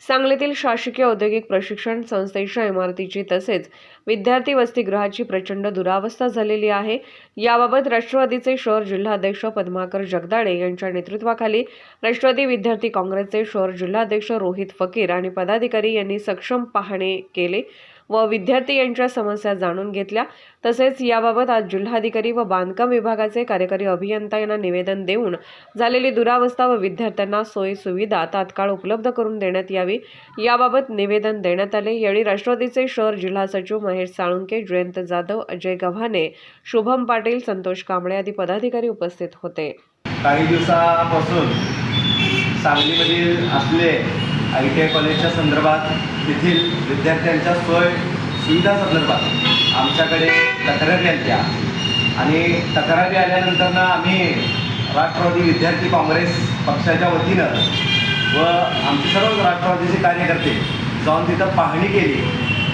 सांगलीतील शासकीय औद्योगिक प्रशिक्षण संस्थेच्या इमारतीची तसेच विद्यार्थी वसतिगृहाची प्रचंड दुरावस्था झालेली आहे. याबाबत राष्ट्रवादीचे शहर जिल्हाध्यक्ष पद्माकर जगदाळे यांच्या नेतृत्वाखाली राष्ट्रवादी विद्यार्थी काँग्रेसचे शहर जिल्हाध्यक्ष रोहित फकीर आणि पदाधिकारी यांनी सक्षम पाहणे केले. व विद्यार्थी यांच्या समस्या जाणून घेतल्या. तसेच याबाबत आज जिल्हाधिकारी व बांधकाम विभागाचे कार्यकारी अभियंता यांना निवेदन देऊन झालेली दुरावस्था व विद्यार्थ्यांना सोयी सुविधा तात्काळ उपलब्ध करून देण्यात यावी. याबाबत निवेदन देण्यात आले. यावेळी राष्ट्रवादीचे शहर जिल्हा सचिव महेश साळुंके जयंत जाधव अजय गव्हाणे शुभम पाटील संतोष कांबळे आदी पदाधिकारी उपस्थित होते. काही दिवसापासून सांगलीमधील असले आय टी आय कॉलेजच्या संदर्भात तेथील विद्यार्थ्यांच्या सोय सुविधा संदर्भात आमच्याकडे तक्रारी आल्या. आणि तक्रारी आल्यानंतरनं आम्ही राष्ट्रवादी विद्यार्थी काँग्रेस पक्षाच्या वतीनं व आमचे सर्व राष्ट्रवादीचे कार्यकर्ते जाऊन तिथं पाहणी केली.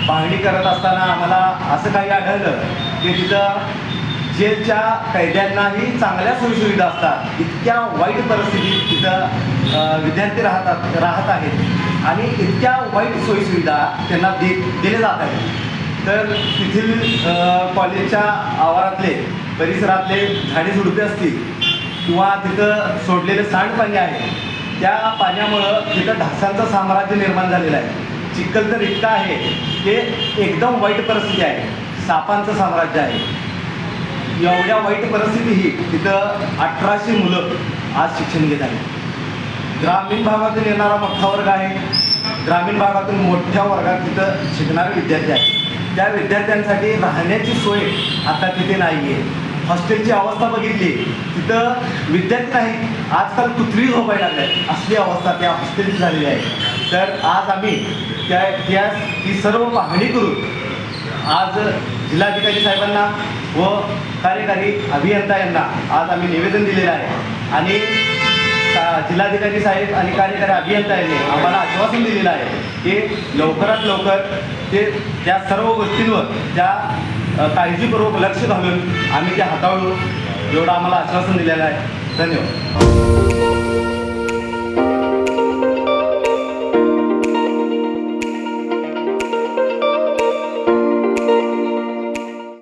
पाहणी करत असताना आम्हाला असं काही आढळलं की तिथं जेलच्या कैद्यांनाही चांगल्या सोयीसुविधा असतात. इतक्या वाईट परिस्थितीत तिथं विद्यार्थी राहतात राहत आहेत. आणि इतक्या वाईट सोयीसुविधा त्यांना दे दिल्या जात आहेत. तर तेथील कॉलेजच्या आवारातले परिसरातले झाडे झुडपे असतील किंवा तिथं सोडलेले सांडपाणी आहे त्या पाण्यामुळं तिथं ढासांचं साम्राज्य निर्माण झालेलं आहे. चिखल तर इतकं आहे ते एकदम वाईट परिस्थिती आहे. सापांचं साम्राज्य आहे. एवढ्या वाईट परिस्थितीही तिथं अठराशे मुलं आज शिक्षण घेत आहेत. ग्रामीण भागातून येणारा मोठा वर्ग आहे. ग्रामीण भागातून मोठ्या वर्गात तिथं शिकणारे विद्यार्थी आहेत. त्या विद्यार्थ्यांसाठी राहण्याची सोय आता तिथे नाही आहे हॉस्टेलची अवस्था बघितली तिथं विद्यार्थी नाही. आजकाल कुत्री झोपायला लागल्या असली अवस्था त्या हॉस्टेलची झालेली आहे. तर आज आम्ही त्या त्या ती सर्व पाहणी करून आज जिल्हाधिकारी साहेबांना व कार्यकारी अभियंता यांना आज आम्ही निवेदन दिलेलं आहे. आणि का- जिल्हाधिकारी साहेब आणि कार्यकारी अभियंता यांनी आम्हाला आश्वासन दिलेलं आहे की लवकरात लवकर ते त्या सर्व गोष्टींवर त्या काळजीपूर्वक लक्ष घालून आम्ही ते हाताळू एवढं आम्हाला आश्वासन दिलेलं आहे. धन्यवाद.